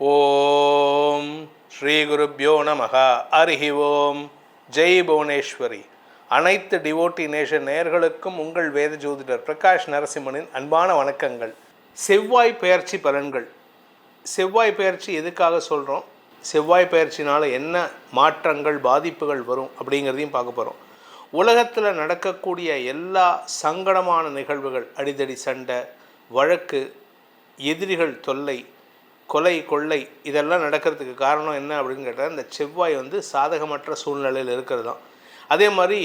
ஓம் ஸ்ரீ குருப்யோ நமக அருகி ஓம். ஜெய் புவனேஸ்வரி. அனைத்து devotee nation நேயர்களுக்கும் உங்கள் வேத ஜோதிடர் பிரகாஷ் நரசிம்மனின் அன்பான வணக்கங்கள். செவ்வாய் பெயர்ச்சி பலன்கள். செவ்வாய் பெயர்ச்சி எதுக்காக சொல்கிறோம் செவ்வாய் பெயர்ச்சினால் என்ன மாற்றங்கள் பாதிப்புகள் வரும் அப்படிங்கிறதையும் பார்க்க போகிறோம் உலகத்தில் நடக்கக்கூடிய எல்லா சங்கடமான நிகழ்வுகள் அடிதடி சண்டை வழக்கு எதிரிகள் தொல்லை கொலை கொள்ளை இதெல்லாம் நடக்கிறதுக்கு காரணம் என்ன அப்படின்னு கேட்டால் இந்த செவ்வாய் வந்து சாதகமற்ற சூழ்நிலையில் இருக்கிறது தான். அதே மாதிரி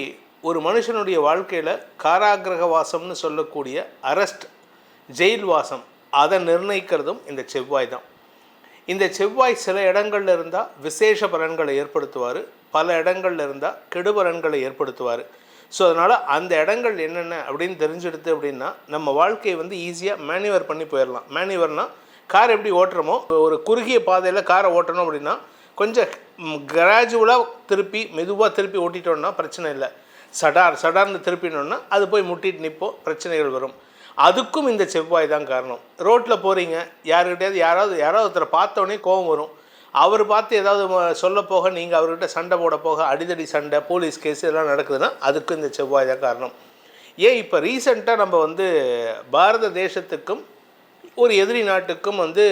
ஒரு மனுஷனுடைய வாழ்க்கையில் காராகிரக வாசம்னு சொல்லக்கூடிய அரெஸ்ட் ஜெயில் வாசம் அதை நிர்ணயிக்கிறதும் இந்த செவ்வாய் தான். இந்த செவ்வாய் சில இடங்கள்ல இருந்தால் விசேஷ பலன்களை ஏற்படுத்துவார் பல இடங்களில் இருந்தால் கெடு பலன்களை ஏற்படுத்துவார். ஸோ அதனால் அந்த இடங்கள் என்னென்ன அப்படின்னு தெரிஞ்செடுத்து அப்படின்னா நம்ம வாழ்க்கையை வந்து ஈஸியாக மேனுவர் பண்ணி போயிடலாம் மேனுவர்னால் கார் எப்படி ஓட்டுறோமோ ஒரு குறுகிய பாதையில் காரை ஓட்டணும் அப்படின்னா கொஞ்சம் கிராஜுவலாக திருப்பி மெதுவாக திருப்பி ஓட்டிட்டோம்னா பிரச்சனை இல்லை. சடார் சடார்னு திருப்பினோன்னா அது போய் முட்டிட்டு நிற்போம் பிரச்சனைகள் வரும். அதுக்கும் இந்த செவ்வாய் தான் காரணம். ரோட்டில் போகிறீங்க யாருக்கிட்டையாவது யாராவது யாராவது ஒருத்தரை பார்த்தோன்னே கோபம் வரும். அவர் பார்த்து ஏதாவது சொல்ல போக நீங்கள் அவர்கிட்ட சண்டை போட போக அடிதடி சண்டை போலீஸ் கேஸ் இதெல்லாம் நடக்குதுன்னா அதுக்கும் இந்த செவ்வாய் தான் காரணம். ஏன் இப்போ ரீசெண்டாக நம்ம வந்து பாரத தேசத்துக்கும் ஒரு எதிரி நாட்டுக்கும் வந்து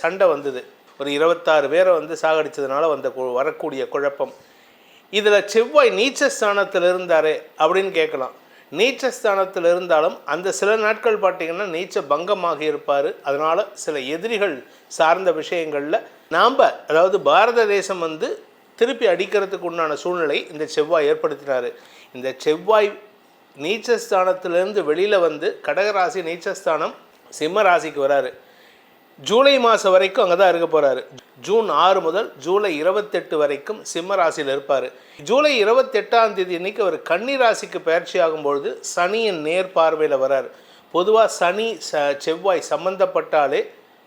சண்டை வந்தது. ஒரு இருபத்தாறு பேரை வந்து சாகடித்ததுனால வந்த வரக்கூடிய குழப்பம். இதில் செவ்வாய் நீச்சஸ்தானத்தில் இருந்தாரே அப்படின்னு கேட்கலாம். நீச்சஸ்தானத்தில் இருந்தாலும் அந்த சில நாட்கள் பார்த்தீங்கன்னா நீச்ச பங்கமாக இருப்பார். அதனால் சில எதிரிகள் சார்ந்த விஷயங்களில் நாம் அதாவது பாரத தேசம் வந்து திருப்பி அடிக்கிறதுக்கு உண்டான சூழ்நிலை இந்த செவ்வாய் ஏற்படுத்தினார். இந்த செவ்வாய் நீச்சஸ்தானத்திலிருந்து வெளியில் வந்து கடகராசி நீச்சஸ்தானம் சிம்ம ராசிக்கு வராரு. ஜூலை மாதம் வரைக்கும் அங்கே தான் இருக்க போகிறாரு ஜூன் ஆறு முதல் ஜூலை இருபத்தெட்டு வரைக்கும் சிம்ம ராசியில் இருப்பார். ஜூலை இருபத்தெட்டாம் தேதி இன்றைக்கி அவர் கன்னி ராசிக்கு பயிற்சி ஆகும்பொழுது சனியின் நேர் பார்வையில் வரார். பொதுவாக சனி ச செவ்வாய் சம்மந்தப்பட்டாலே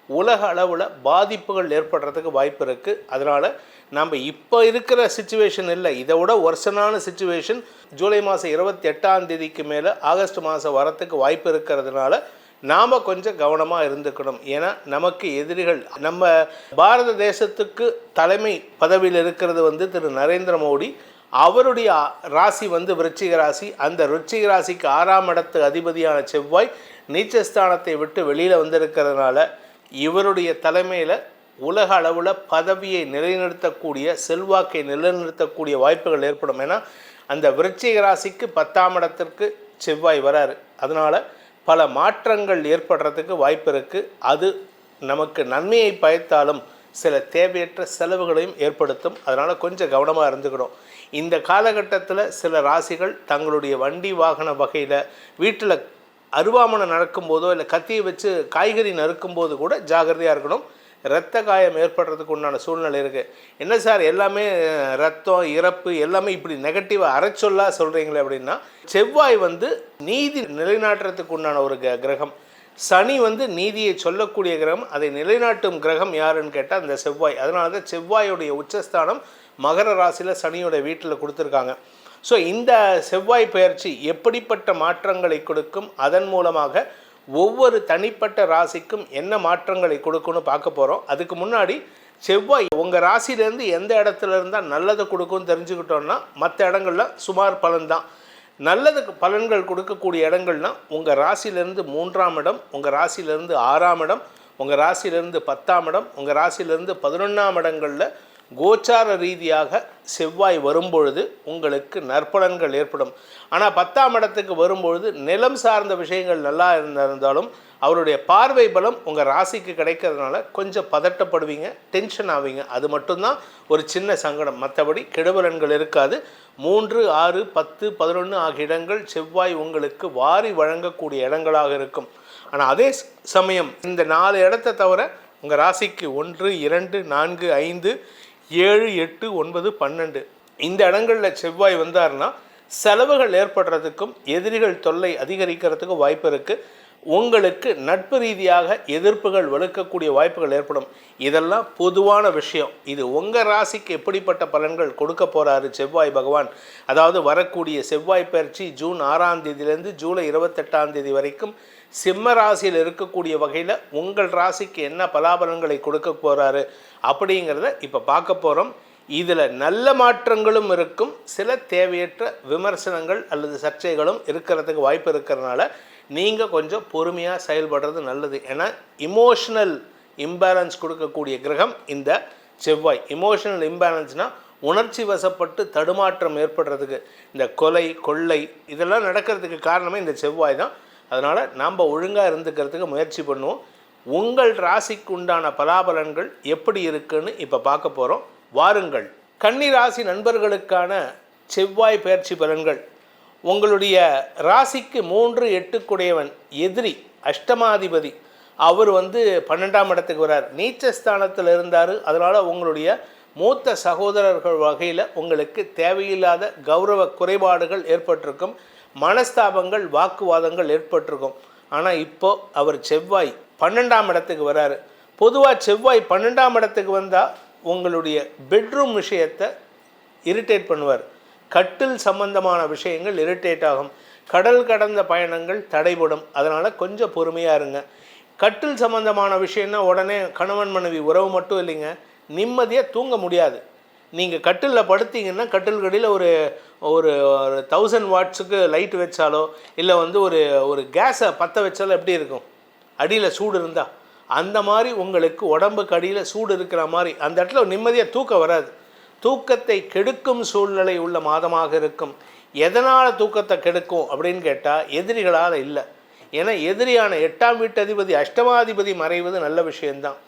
உலக அளவில் பாதிப்புகள் ஏற்படுறதுக்கு வாய்ப்பு இருக்குது அதனால் நம்ம இப்போ இருக்கிற சுச்சுவேஷன் இல்லை இதை விட ஒர்சனான சுச்சுவேஷன் ஜூலை மாதம் இருபத்தி எட்டாம் தேதிக்கு மேலே ஆகஸ்ட் மாதம் வரத்துக்கு வாய்ப்பு இருக்கிறதுனால நாம் கொஞ்சம் கவனமாக இருந்துக்கணும். ஏன்னா நமக்கு எதிரிகள் நம்ம பாரத தேசத்துக்கு தலைமை பதவியில் இருக்கிறது வந்து திரு நரேந்திர மோடி. அவருடைய ராசி வந்து விருச்சிக ராசி. அந்த விருச்சிக ராசிக்கு ஆறாம் இடத்து அதிபதியான செவ்வாய் நீச்சஸ்தானத்தை விட்டு வெளியில் வந்திருக்கிறதுனால இவருடைய தலைமையில் உலக அளவில் பதவியை நிலைநிறுத்தக்கூடிய செல்வாக்கை நிலைநிறுத்தக்கூடிய வாய்ப்புகள் ஏற்படும். ஏன்னா அந்த விருச்சிக ராசிக்கு பத்தாம் இடத்திற்கு செவ்வாய் வராரு. அதனால் பல மாற்றங்கள் ஏற்படுறதுக்கு வாய்ப்பு இருக்குது அது நமக்கு நன்மையை பயத்தாலும் சில தேவையற்ற செலவுகளையும் ஏற்படுத்தும். அதனால் கொஞ்சம் கவனமாக இருந்துக்கணும். இந்த காலகட்டத்தில் சில ராசிகள் தங்களுடைய வண்டி வாகன வகையில் வீட்டில் அருவாமனை நடக்கும்போதோ இல்லை கத்தியை வச்சு காய்கறி நறுக்கும்போது கூட ஜாகிரதையாக இருக்கணும். இரத்த காயம் ஏற்படுறதுக்கு உண்டான சூழ்நிலை இருக்குது என்ன சார் எல்லாமே ரத்தம் இறப்பு எல்லாமே இப்படி நெகட்டிவாக அரைச்சொல்லாக சொல்கிறீங்களே அப்படின்னா செவ்வாய் வந்து நீதி நிலைநாட்டுறதுக்கு உண்டான ஒரு க- கிரகம். சனி வந்து நீதியை சொல்லக்கூடிய கிரகம் அதை நிலைநாட்டும் கிரகம் யாருன்னு கேட்டால் அந்த செவ்வாய். அதனால தான் செவ்வாயுடைய உச்சஸ்தானம் மகர ராசியில் சனியோட வீட்டில் கொடுத்துருக்காங்க. ஸோ இந்த செவ்வாய் பயிற்சி எப்படிப்பட்ட மாற்றங்களை கொடுக்கும்? அதன் மூலமாக ஒவ்வொரு தனிப்பட்ட ராசிக்கும் என்ன மாற்றங்களை கொடுக்குன்னு பார்க்க போகிறோம் அதுக்கு முன்னாடி செவ்வாய் உங்கள் ராசியிலேருந்து எந்த இடத்துல இருந்தால் நல்லதை கொடுக்கும்னு தெரிஞ்சுக்கிட்டோன்னா மற்ற இடங்கள்ல சுமார் பலன்தான் நல்லதுக்கு பலன்கள் கொடுக்கக்கூடிய இடங்கள்னா உங்கள் ராசியிலேருந்து மூன்றாம் இடம் உங்கள் ராசியிலேருந்து ஆறாம் இடம் உங்கள் ராசியிலேருந்து பத்தாம் இடம் உங்கள் ராசியிலேருந்து பதினொன்றாம் இடங்களில் கோச்சார ரீதியாக செவ்வாய் வரும்பொழுது உங்களுக்கு நற்பலன்கள் ஏற்படும். ஆனால் பத்தாம் இடத்துக்கு வரும்பொழுது நிலம் சார்ந்த விஷயங்கள் நல்லா இருந்திருந்தாலும் அவருடைய பார்வை பலம் உங்கள் ராசிக்கு கிடைக்கிறதுனால கொஞ்சம் பதட்டப்படுவீங்க டென்ஷன் ஆவீங்க. அது மட்டும்தான் ஒரு சின்ன சங்கடம். மற்றபடி கெடுபலன்கள் இருக்காது. மூன்று ஆறு பத்து பதினொன்று ஆகிய இடங்கள் செவ்வாய் உங்களுக்கு வாரி வழங்கக்கூடிய இடங்களாக இருக்கும். ஆனால் அதே சமயம் இந்த நாலு இடத்த தவிர உங்கள் ராசிக்கு ஒன்று இரண்டு நான்கு ஐந்து ஏழு எட்டு ஒன்பது பன்னெண்டு. இந்த இடங்களில் செவ்வாய் வந்தாருன்னா செலவுகள் ஏற்படுறதுக்கும் எதிரிகள் தொல்லை அதிகரிக்கிறதுக்கும் வாய்ப்பு இருக்குது உங்களுக்கு நட்பு ரீதியாக எதிர்ப்புகள் வலுக்கக்கூடிய வாய்ப்புகள் ஏற்படும். இதெல்லாம் பொதுவான விஷயம். இது உங்கள் ராசிக்கு எப்படிப்பட்ட பலன்கள் கொடுக்க போகிறாரு செவ்வாய் பகவான்? அதாவது வரக்கூடிய செவ்வாய் பயிற்சி ஜூன் ஆறாம் தேதியிலேருந்து ஜூலை இருபத்தெட்டாம் தேதி வரைக்கும் சிம்ம ராசியில் இருக்கக்கூடிய வகையில் உங்கள் ராசிக்கு என்ன பலாபலன்களை கொடுக்க போகிறாரு அப்படிங்கிறத இப்போ பார்க்க போகிறோம் இதில் நல்ல மாற்றங்களும் இருக்கும். சில தேவையற்ற விமர்சனங்கள் அல்லது சர்ச்சைகளும் இருக்கிறதுக்கு வாய்ப்பு இருக்கிறதுனால நீங்கள் கொஞ்சம் பொறுமையாக செயல்படுறது நல்லது. ஏன்னா இமோஷனல் இம்பேலன்ஸ் கொடுக்கக்கூடிய கிரகம் இந்த செவ்வாய். இமோஷனல் இம்பேலன்ஸ்னால் உணர்ச்சி வசப்பட்டு தடுமாற்றம் ஏற்படுறதுக்கு. இந்த கொலை கொள்ளை இதெல்லாம் நடக்கிறதுக்கு காரணமே இந்த செவ்வாய் தான். அதனால் நாம் ஒழுங்காக இருந்துக்கிறதுக்கு முயற்சி பண்ணுவோம். உங்கள் ராசிக்கு உண்டான பலாபலன்கள் எப்படி இருக்குன்னு இப்போ பார்க்க போகிறோம் வாருங்கள். கன்னி ராசி நண்பர்களுக்கான செவ்வாய் பயிற்சி பலன்கள். உங்களுடைய ராசிக்கு மூன்று எட்டுக்குடையவன் எதிரி அஷ்டமாதிபதி. அவர் வந்து பன்னெண்டாம் இடத்துக்கு வரார். நீச்சஸ்தானத்தில் இருந்தார். அதனால் உங்களுடைய மூத்த சகோதரர்கள் வகையில் உங்களுக்கு தேவையில்லாத கௌரவ குறைபாடுகள் ஏற்பட்டிருக்கும். மனஸ்தாபங்கள் வாக்குவாதங்கள் ஏற்பட்டிருக்கும். ஆனால் இப்போ அவர் செவ்வாய் பன்னெண்டாம் இடத்துக்கு வராரு. பொதுவாக செவ்வாய் பன்னெண்டாம் இடத்துக்கு வந்தால் உங்களுடைய பெட்ரூம் விஷயத்தை இரிட்டேட் பண்ணுவார். கட்டில் சம்பந்தமான விஷயங்கள் இரிட்டேட் ஆகும். கடல் கடந்த பயணங்கள் தடைபடும். அதனால் கொஞ்சம் பொறுமையாக இருங்க. கட்டில் சம்பந்தமான விஷயம்னா உடனே கணவன் மனைவி உறவு மட்டும் இல்லைங்க. நிம்மதியாக தூங்க முடியாது. நீங்கள் கட்டிலில் படுத்தீங்கன்னா கட்டில்கடியில் ஒரு ஒரு தௌசண்ட் வாட்ஸுக்கு லைட் வச்சாலோ இல்லை வந்து ஒரு ஒரு கேஸை பற்ற வச்சாலோ எப்படி இருக்கும்? அடியில் சூடு இருந்தால் அந்த மாதிரி உங்களுக்கு உடம்புக்கு அடியில் சூடு இருக்கிற மாதிரி அந்த இடத்துல நிம்மதியாக தூக்கம் வராது. தூக்கத்தை கெடுக்கும் சூழ்நிலை உள்ள மாதமாக இருக்கும். எதனால் தூக்கத்தை கெடுக்கும் அப்படின்னு கேட்டால் எதிரிகளால் இல்லை. ஏன்னா எதிரியான எட்டாம் வீட்டு அதிபதி அஷ்டமாதிபதி மறைவது நல்ல விஷயந்தான்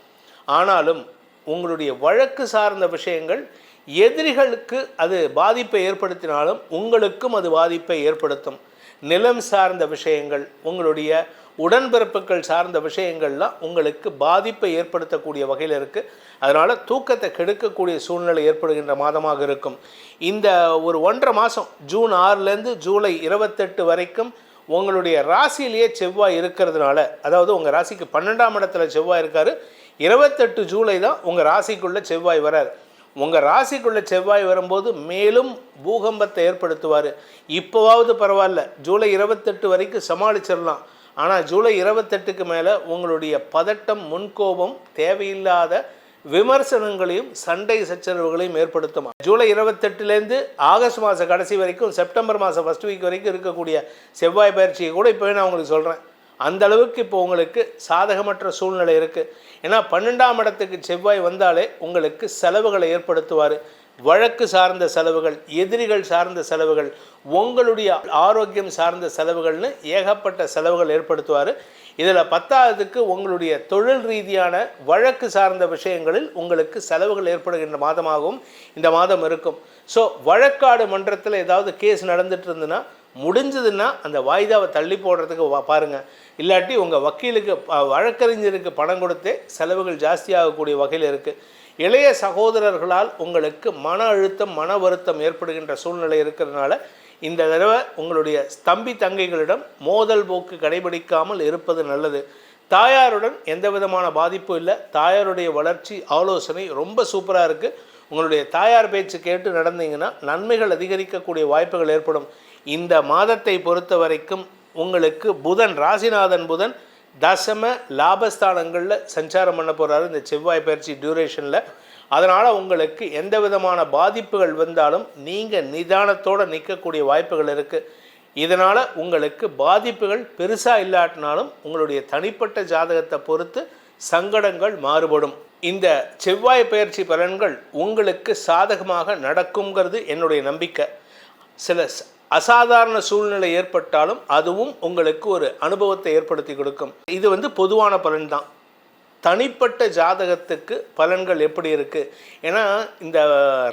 ஆனாலும் உங்களுடைய வழக்கு சார்ந்த விஷயங்கள் எதிரிகளுக்கு அது பாதிப்பை ஏற்படுத்தினாலும் உங்களுக்கும் அது பாதிப்பை ஏற்படுத்தும். நிலம் சார்ந்த விஷயங்கள் உங்களுடைய உடன்பிறப்புகள் சார்ந்த விஷயங்கள்லாம் உங்களுக்கு பாதிப்பை ஏற்படுத்தக்கூடிய வகையில் இருக்குது அதனால் தூக்கத்தை கெடுக்கக்கூடிய சூழ்நிலை ஏற்படுகின்ற மாதமாக இருக்கும். இந்த ஒரு ஒன்றரை மாதம் ஜூன் ஆறுலேருந்து ஜூலை இருபத்தெட்டு வரைக்கும் உங்களுடைய ராசியிலேயே செவ்வாய் இருக்கிறதுனால அதாவது உங்கள் ராசிக்கு பன்னெண்டாம் இடத்துல செவ்வாய் இருக்கார் இருபத்தெட்டு ஜூலை தான் உங்கள் ராசிக்குள்ளே செவ்வாய் வரார். உங்கள் ராசிக்குள்ளே செவ்வாய் வரும்போது மேலும் பூகம்பத்தை ஏற்படுத்துவார். இப்போவாவது பரவாயில்ல. ஜூலை இருபத்தெட்டு வரைக்கும் சமாளிச்சிடலாம் ஆனால் ஜூலை இருபத்தெட்டுக்கு மேலே உங்களுடைய பதட்டம் முன்கோபம் தேவையில்லாத விமர்சனங்களையும் சண்டை சச்சரவுகளையும் ஏற்படுத்துமா? ஜூலை இருபத்தெட்டுலேருந்து ஆகஸ்ட் மாதம் கடைசி வரைக்கும் செப்டம்பர் மாதம் ஃபஸ்ட் வீக் வரைக்கும் இருக்கக்கூடிய செவ்வாய் பயிற்சியை கூட இப்போவே நான் உங்களுக்கு சொல்கிறேன் அந்த அளவுக்கு இப்போ உங்களுக்கு சாதகமற்ற சூழ்நிலை இருக்குது ஏன்னா பன்னெண்டாம் இடத்துக்கு செவ்வாய் வந்தாலே உங்களுக்கு செலவுகளை ஏற்படுத்துவார். வழக்கு சார்ந்த செலவுகள் எதிரிகள் சார்ந்த செலவுகள் உங்களுடைய ஆரோக்கியம் சார்ந்த செலவுகள்னு ஏகப்பட்ட செலவுகள் ஏற்படுத்துவார். இதில் பத்தாவதுக்கு உங்களுடைய தொழில் ரீதியான வழக்கு சார்ந்த விஷயங்களில் உங்களுக்கு செலவுகள் ஏற்படுகின்ற மாதமாகவும் இந்த மாதம் இருக்கும். ஸோ வழக்காடு மன்றத்தில் ஏதாவது கேஸ் நடந்துட்டு இருந்துன்னா முடிஞ்சதுன்னா அந்த வாய்தாவை தள்ளி போடுறதுக்கு வா- இல்லாட்டி உங்கள் வக்கீலுக்கு வழக்கறிஞருக்கு பணம் கொடுத்தே செலவுகள் ஜாஸ்தியாகக்கூடிய வகையில் இருக்குது இளைய சகோதரர்களால் உங்களுக்கு மன அழுத்தம் மன வருத்தம் ஏற்படுகின்ற சூழ்நிலை இருக்கிறதுனால இந்த தடவை உங்களுடைய தம்பி தங்கைகளிடம் மோதல் போக்கு கடைபிடிக்காமல் இருப்பது நல்லது. தாயாருடன் எந்த விதமான பாதிப்பும் இல்லை. தாயாருடைய வளர்ச்சி ஆலோசனை ரொம்ப சூப்பராக இருக்குது உங்களுடைய தாயார் பேச்சு கேட்டு நடந்தீங்கன்னா நன்மைகள் அதிகரிக்கக்கூடிய வாய்ப்புகள் ஏற்படும். இந்த மாதத்தை பொறுத்த வரைக்கும் உங்களுக்கு புதன் ராசிநாதன் புதன் தசம லாபஸ்தானங்களில் சஞ்சாரம் பண்ண போகிறாரு இந்த செவ்வாய் பயிற்சி டியூரேஷனில் அதனால் உங்களுக்கு எந்த விதமான பாதிப்புகள் வந்தாலும் நீங்கள் நிதானத்தோடு நிற்கக்கூடிய வாய்ப்புகள் இருக்குது இதனால் உங்களுக்கு பாதிப்புகள் பெருசாக இல்லாட்டினாலும் உங்களுடைய தனிப்பட்ட ஜாதகத்தை பொறுத்து சங்கடங்கள் மாறுபடும். இந்த செவ்வாய் பயிற்சி பலன்கள் உங்களுக்கு சாதகமாக நடக்குங்கிறது என்னுடைய நம்பிக்கை. சில அசாதாரண சூழ்நிலை ஏற்பட்டாலும் அதுவும் உங்களுக்கு ஒரு அனுபவத்தை ஏற்படுத்தி கொடுக்கும். இது வந்து பொதுவான பலன் தான் தனிப்பட்ட ஜாதகத்துக்கு பலன்கள் எப்படி இருக்குது ஏன்னா இந்த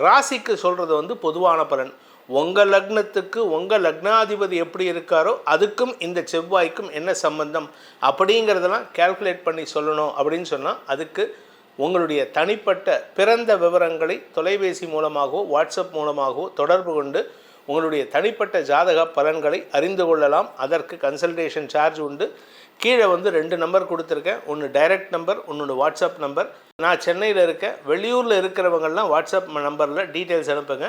ராசிக்கு சொல்கிறது வந்து பொதுவான பலன். உங்கள் லக்னத்துக்கு உங்கள் லக்னாதிபதி எப்படி இருக்காரோ அதுக்கும் இந்த செவ்வாய்க்கும் என்ன சம்பந்தம்? அப்படிங்கிறதெல்லாம் கால்குலேட் பண்ணி சொல்லணும் அப்படின்னு சொன்னால் அதுக்கு உங்களுடைய தனிப்பட்ட பிறந்த விவரங்களை தொலைபேசி மூலமாகவோ வாட்ஸ்அப் மூலமாகவோ தொடர்பு கொண்டு உங்களுடைய தனிப்பட்ட ஜாதக பலன்களை அறிந்து கொள்ளலாம். அதற்கு கன்சல்டேஷன் சார்ஜ் உண்டு. கீழே வந்து ரெண்டு நம்பர் கொடுத்துருக்கேன். ஒன்று டைரக்ட் நம்பர் ஒன்று வாட்ஸ்அப் நம்பர் நான் சென்னையில் இருக்கேன் வெளியூரில் இருக்கிறவங்கள்லாம் வாட்ஸ்அப் நம்பரில் டீட்டெயில்ஸ் அனுப்புங்க.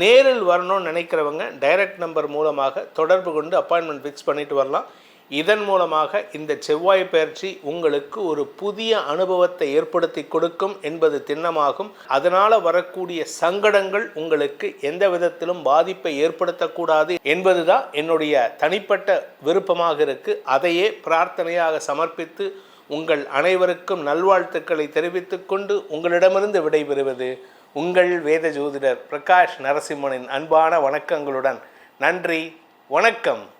நேரில் வரணும்னு நினைக்கிறவங்க டைரக்ட் நம்பர் மூலமாக தொடர்பு கொண்டு அப்பாயின்மெண்ட் ஃபிக்ஸ் பண்ணிட்டு வரலாம். இதன் மூலமாக இந்த செவ்வாய் பயிற்சி உங்களுக்கு ஒரு புதிய அனுபவத்தை ஏற்படுத்தி கொடுக்கும் என்பது திண்ணமாகும். அதனால் வரக்கூடிய சங்கடங்கள் உங்களுக்கு எந்த விதத்திலும் பாதிப்பை ஏற்படுத்தக்கூடாது என்பதுதான் என்னுடைய தனிப்பட்ட விருப்பமாக இருக்கு. அதையே பிரார்த்தனையாக சமர்ப்பித்து உங்கள் அனைவருக்கும் நல்வாழ்த்துக்களை தெரிவித்துக்கொண்டு உங்களிடமிருந்து விடைபெறுவது உங்கள் வேத ஜோதிடர் பிரகாஷ் நரசிம்மனின் அன்பான வணக்கங்களுடன் நன்றி வணக்கம்.